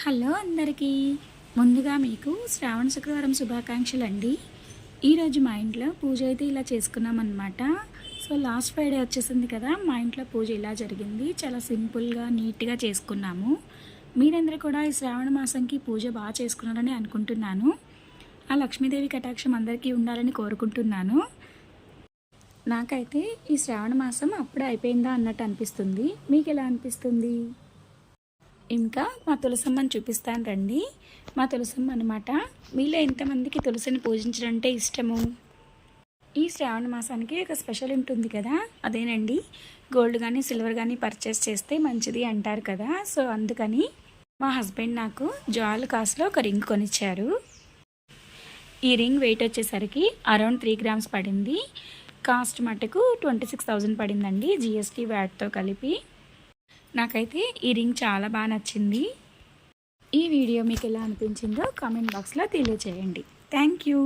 Hello అందరికీ. ముందుగా మీకు శ్రావణ శుక్రవారం శుభాకాంక్షలు అండి ఈరోజు మా ఇంట్లో పూజ అయితే ఇలా చేసుకున్నాం అనమాట సో లాస్ట్ ఫ్రైడే వచ్చేసింది కదా మా ఇంట్లో పూజ ఇలా జరిగింది. చాలా సింపుల్గా నీట్గా చేసుకున్నాము. మీరందరూ కూడా ఈ శ్రావణ మాసంకి పూజ బాగా చేసుకున్నారని అనుకుంటున్నాను. ఆ లక్ష్మీదేవి కటాక్షం అందరికీ ఉండాలని కోరుకుంటున్నాను. నాకైతే ఈ శ్రావణ మాసం అప్పుడే అయిపోయిందా అన్నట్టు అనిపిస్తుంది. మీకు ఎలా అనిపిస్తుంది? ఇంకా మా తులసమ్మని చూపిస్తాను రండి. మా తులసమ్మ అనమాట మీలో ఎంతమందికి తులసిని పూజించడం అంటే ఇష్టము? ఈ శ్రావణ మాసానికి ఒక స్పెషల్ ఉంటుంది కదా అదేనండి. గోల్డ్ కానీ సిల్వర్ కానీ పర్చేస్ చేస్తే మంచిది అంటారు కదా. సో అందుకని మా హస్బెండ్ నాకు జాల్ కాస్ట్లో ఒక రింగ్ కొనిచ్చారు. ఈ రింగ్ వెయిట్ వచ్చేసరికి అరౌండ్ త్రీ గ్రామ్స్ పడింది. కాస్ట్ మటుకు ట్వంటీ సిక్స్ థౌజండ్ పడిందండి జిఎస్టీ వ్యాట్తో కలిపి. నాకైతే ఈ రింగ్ చాలా బాగా నచ్చింది. ఈ వీడియో మీకు ఎలా అనిపించిందో కామెంట్ బాక్స్లో తెలియచేయండి. Thank you.